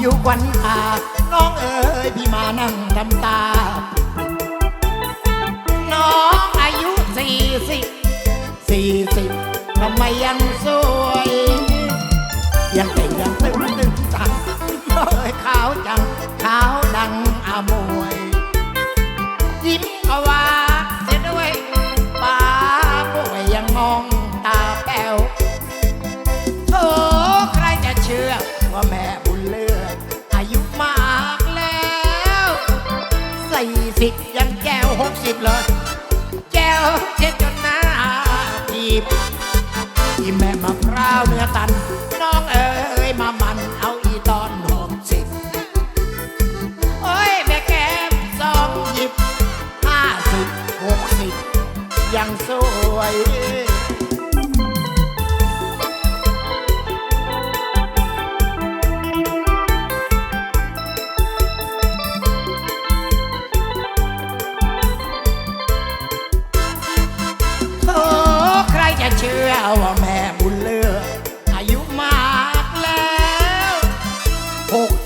อยู่ควันตาน้องเอ๋ยพี่มานั่งทำตา น้องอายุสี่สิบสี่สิบทำไมยังสวย ยังแต่งยังตึงตึงจังน้องเอ๋ยขาวจัง สิบยังแก้วหกสิบเลยแก้วเช็ดจนหน้าทีบที่แม่มะพร้าวเนื้อตันน้องเอ๋ย 哦。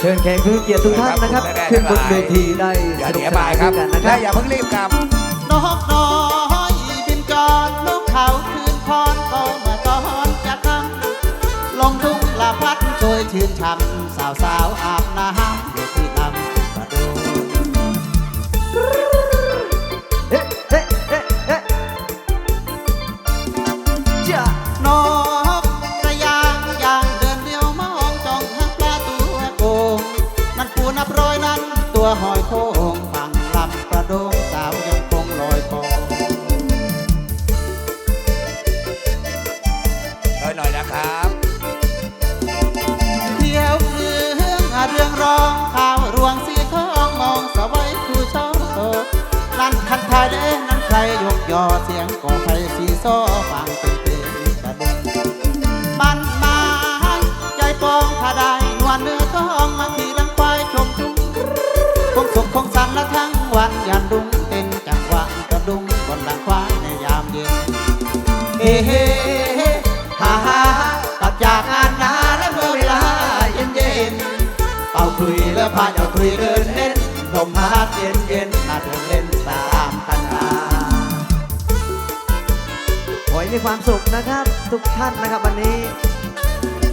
เชิญแขกผู้เกียรติทุกท่านนะครับขึ้นบนเวทีได้อย่าเสียบายครับและอย่าเพิ่งรีบครับนกน้อยบินก่อนลูกเขาคืนพรโตเมาตอนจะทำลงทุ่งละพัดช่วยชื่นช่ำสาวสาวอาบน้ำ วันยันรุ่งเป็นจังหวะกระดุมก่อนลังคว้าในยามเย็นเฮ้เฮ้ฮ่าฮ่าตับจากงานนาและเมื่อเวลาเย็นเย็นเป่าคุยแล้วพาเจ้าคุยเดินเล่นลมพัดเย็นเย็นมาเดินเล่นตามตันหาขอให้มีความสุขนะครับ ทุกท่านนะครับวันนี้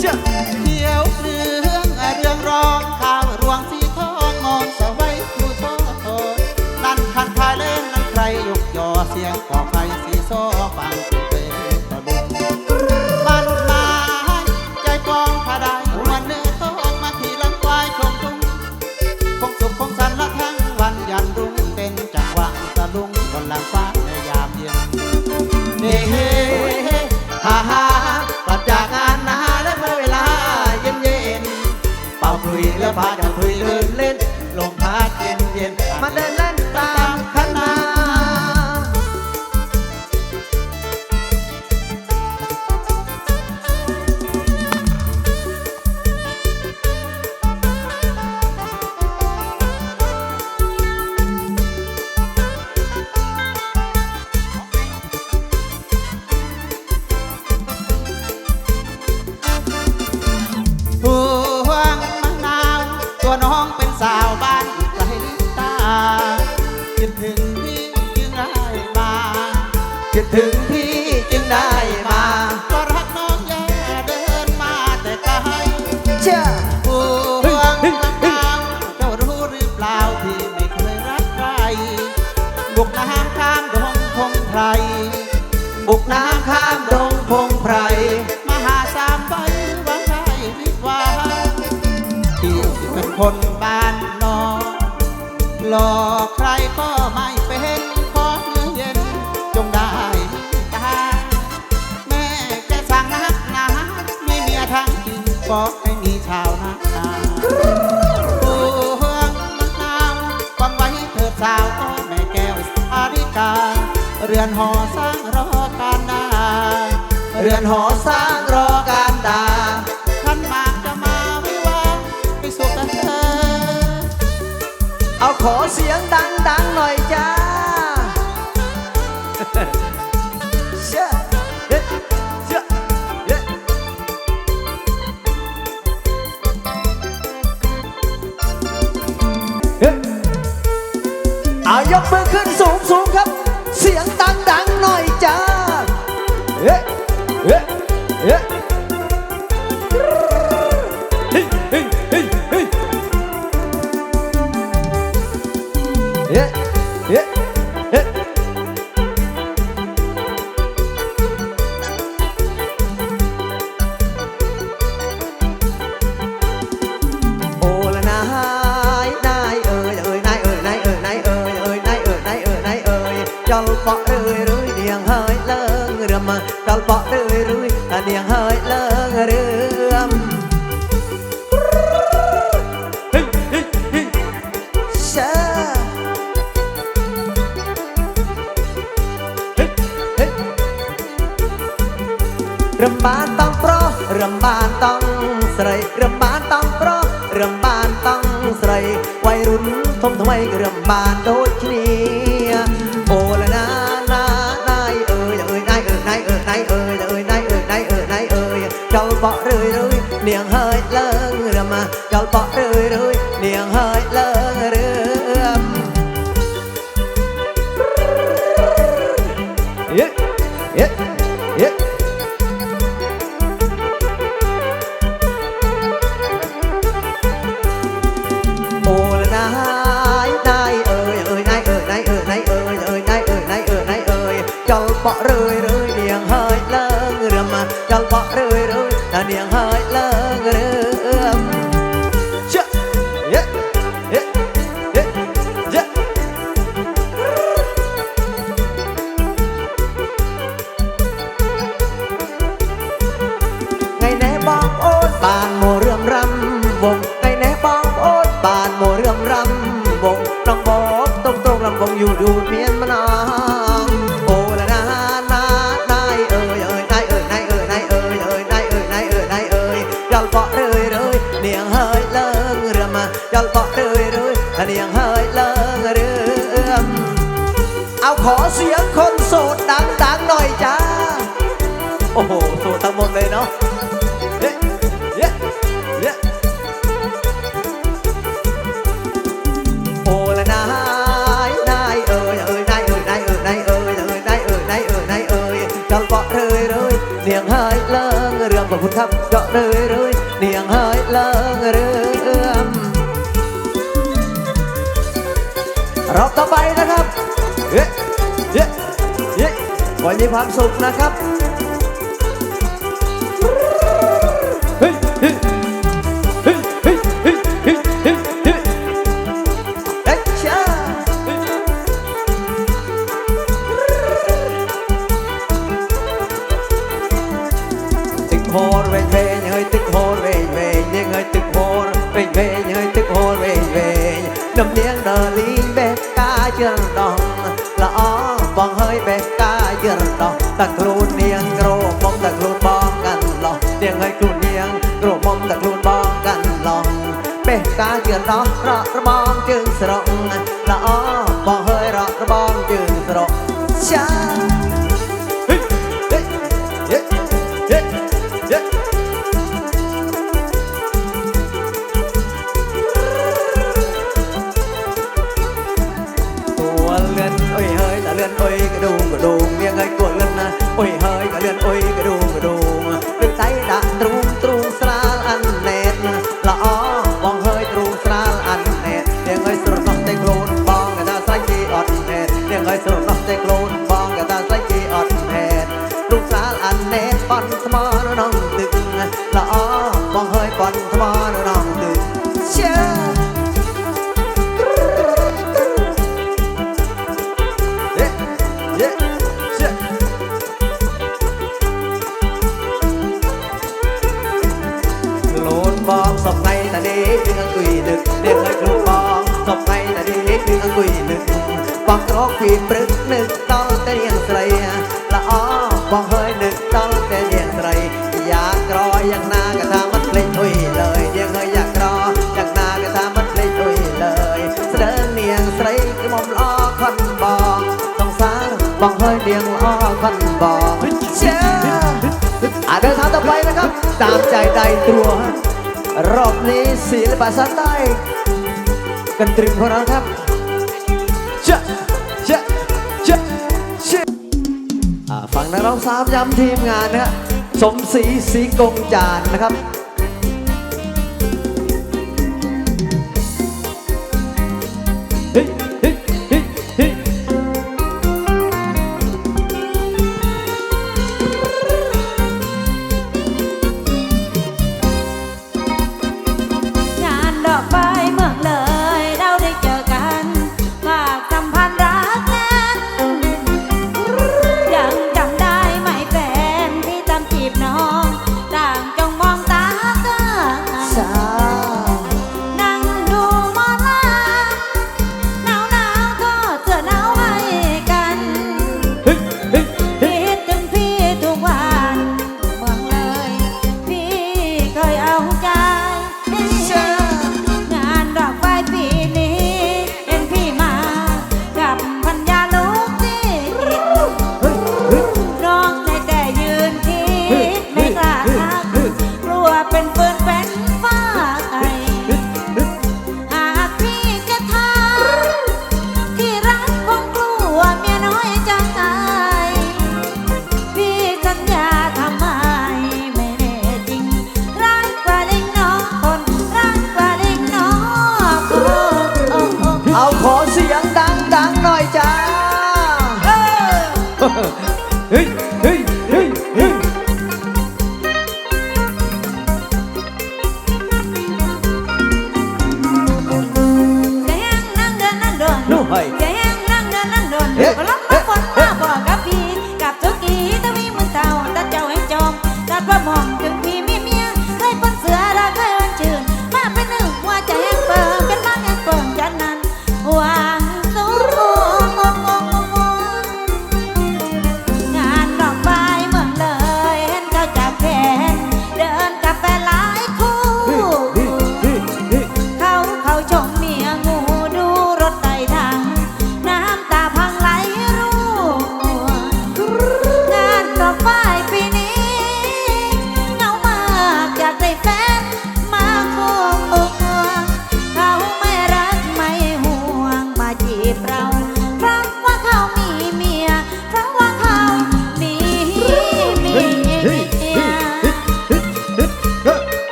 เจ้าเดี๋ยวเรื่องเรื่องรอง ยกยอเสียงก่อไฟเสีย คนบ้านนอกหลอกใครก็ไม่เป็นขอเนื้อเย็นจงได้ตาแม่แกสั่งนักหนามีเมียทั้งทีบอกให้มีชาวนาปวงมะนาวฟังไว้เถิดสาวแม่แก้วสาริกา เรือนหอสร้างรอการดาเรือนหอสร้าง ขอเสียงดังๆหน่อยจ้าเชื่อเฮ้เชื่อเฮ้ยเฮ้ยเอายกมือขึ้นสูง ដល់បក់រឿយរឿយនាងហើយលើងរមដល់បក់រឿយរឿយនាងហើយលើងរឿមរំបានតង់ប្រុសរំបានតង់ស្រីរំបានតង់ប្រុសរំបានតង់ស្រី วัยรุ่นធំថ្មីរំបានដូចគ្នា បក់រឿយរឿយនាងហើយលើងរមាចលប อยู่เมียนมานางโอ้ละนานานายเอ่ยเอ่ยนายเอ่ยนายเอ่ยนายเอ่ยเอ่ยนายเอ่ยนายเอ่ยนายเอ่ยยอลปาะเรื่อยเรื่อยเนียงเฮยเลิงเรือมายอลปาะเรื่อยเรื่อยเนียงเฮยเลิงเรือมเอาขอเสียงคนโสดดังๆหน่อยจ้าโอ้โหโสดทั้งหมดเลยเนาะ องของคุณครับเจาะเรื่อยเรื่อยเนียงเฮยเลิงเรื่องรอบต่อไปนะครับเย้เย้เย้ขอให้มีความสุขนะครับ វែងហើយទឹកហូរវែងវែងដំនាងដលីបេះកាជិលដងល្អបងហើយបេះកាជិលដងតែខ្លួននាងក្រមកតែខ្លួនបងកាន់ឡោះនាងហើយខ្លួននាងក្រមកតែខ្លួនបងកាន់ឡោះបេះកាជិលដងរករបងជើងស្រកល្អបងហើយរករបងជើងស្រកចា negro. โลกวีปรึกนึกต้องแต่เนียงไตรละอ้อบ่เฮยนึกต้องแต่เนียงไตรอยากรออย่างนากระทามันเลยถุยเลยเดียงเฮยอยากรออย่างนากระทามันเลยถุยเลยเสด็จเนียงไตรก็มอมล้อคนบอกต้องสารบ่เฮยเดียงล้อคนบอกเดินทางต่อไปนะครับ ตามใจใจตัวรอบนี้ศิลปะสไตล์กันตรึมพวกเราครับ นักร้องสามย้ำทีมงานนะฮะสมศรีศรีกงจานนะครับ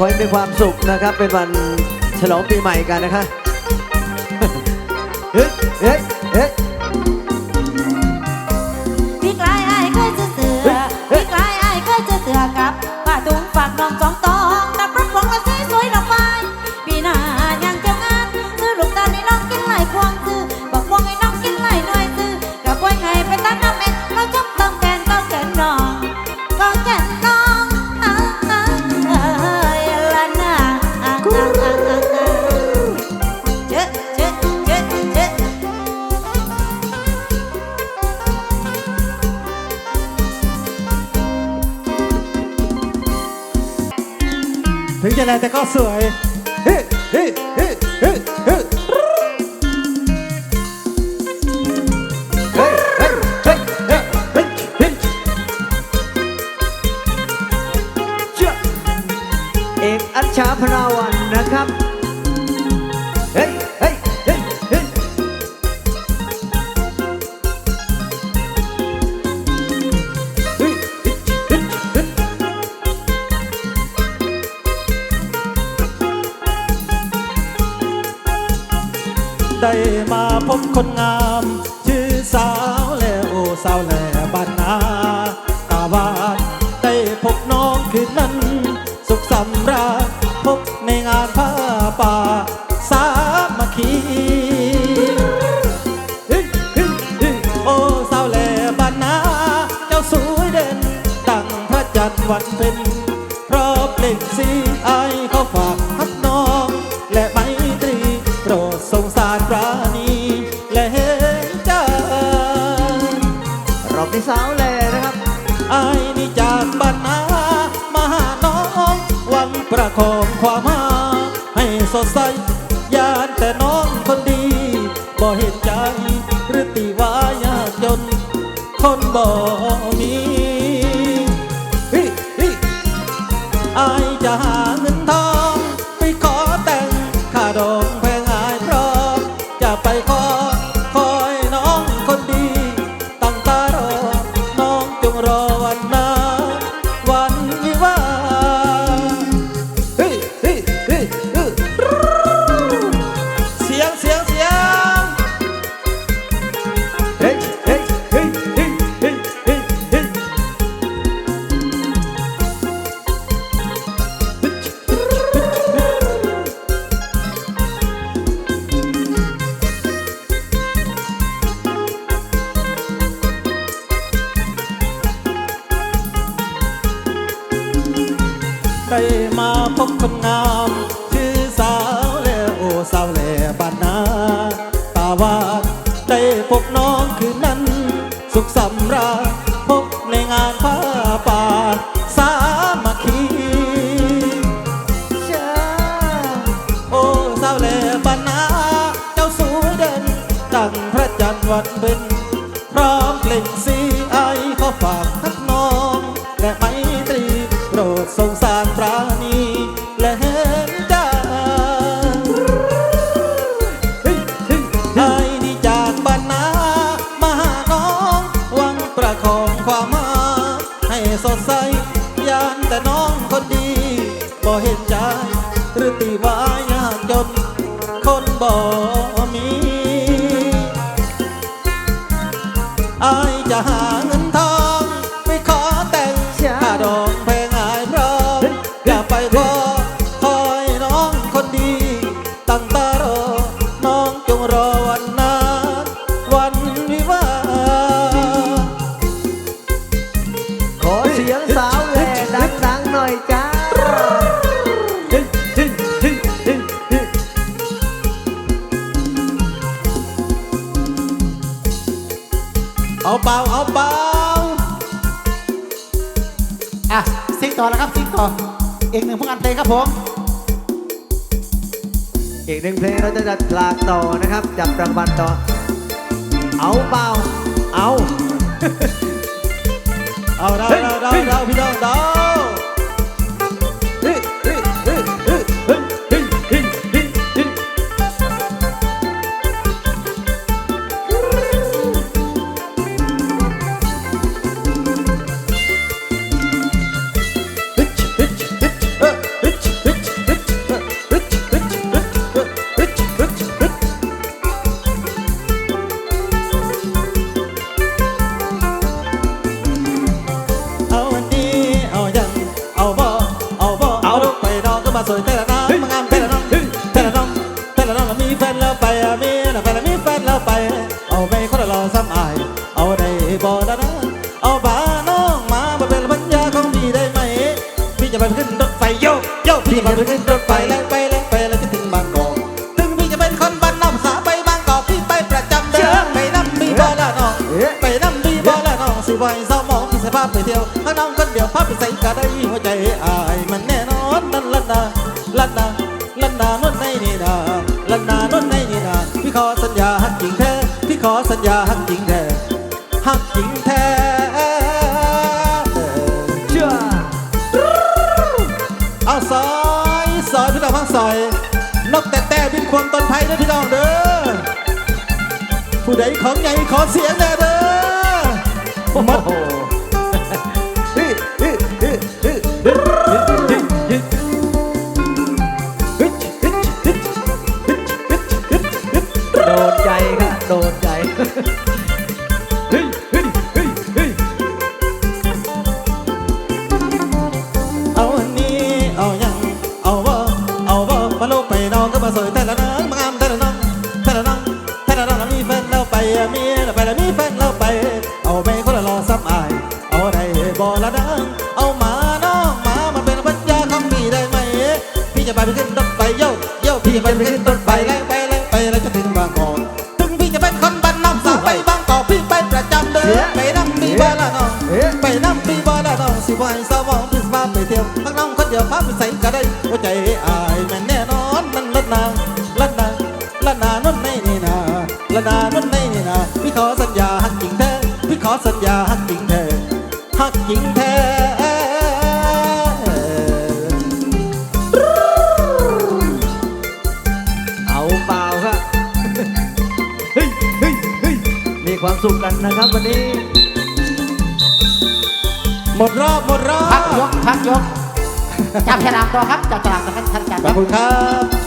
ขอให้มีความสุขนะครับ เป็นวันฉลองปีใหม่กันนะคะเฮ้ยเฮ้ยเฮ้ยพี่กลายไอ้เคยจะเสือพี่กลายไอ้เคยจะเสือกับป้าตุงฝากน้องสองต Elena, te coso, eh? งานผ้าป่า ได้มาพบคนงาม อีกหนึ่งพวกอันเตะครับผม อีกหนึ่งเพลงเราจะจัดลากต่อนะครับ จับรางวัลต่อ เอาเปล่า เอา เอาเราเราเราเราพี่น้องเรา ไว้เศร้ามองพี่ใส่ภาพไปเที่ยวถ้าน้องคนเดียวภาพไปใส่กะได้หัวใจอายมันแน่นอนนั่นลันดาลันดาลันดานนในนี่นาลันดานนในนี่นาพี่ขอสัญญาหักจริงแท้พี่ขอสัญญาหักจริงแท้หักจริงแท้เชื่อเอาซอยซอยพี่น้องฟังซอยนกแต่แต่บินควงต้นไผ่เด้อพี่น้องเด้อผู้ใดของใหญ่ขอเสียงแน่เด้อ 맛. ไปน้ำปีบาลานองไปน้ำปีบาลานองสิบวันสาวองพิสมาไปเที่ยวพักน้องคนเดียวพาไปใส่กะได้หัวใจอายแม่แน่นอนมันลดนางลดนางลดนานนในนี่นาลดนานนในนี่นาพี่ขอสัญญาหักจริงเธอพี่ขอสัญญาหักจริงเธอหักจริง นะครับ วันนี้ หมดรอบหมดรอบพักยกพักยกจับฉลากต่อครับจับฉลากต่อครับท่านอาจารย์ขอบคุณครับ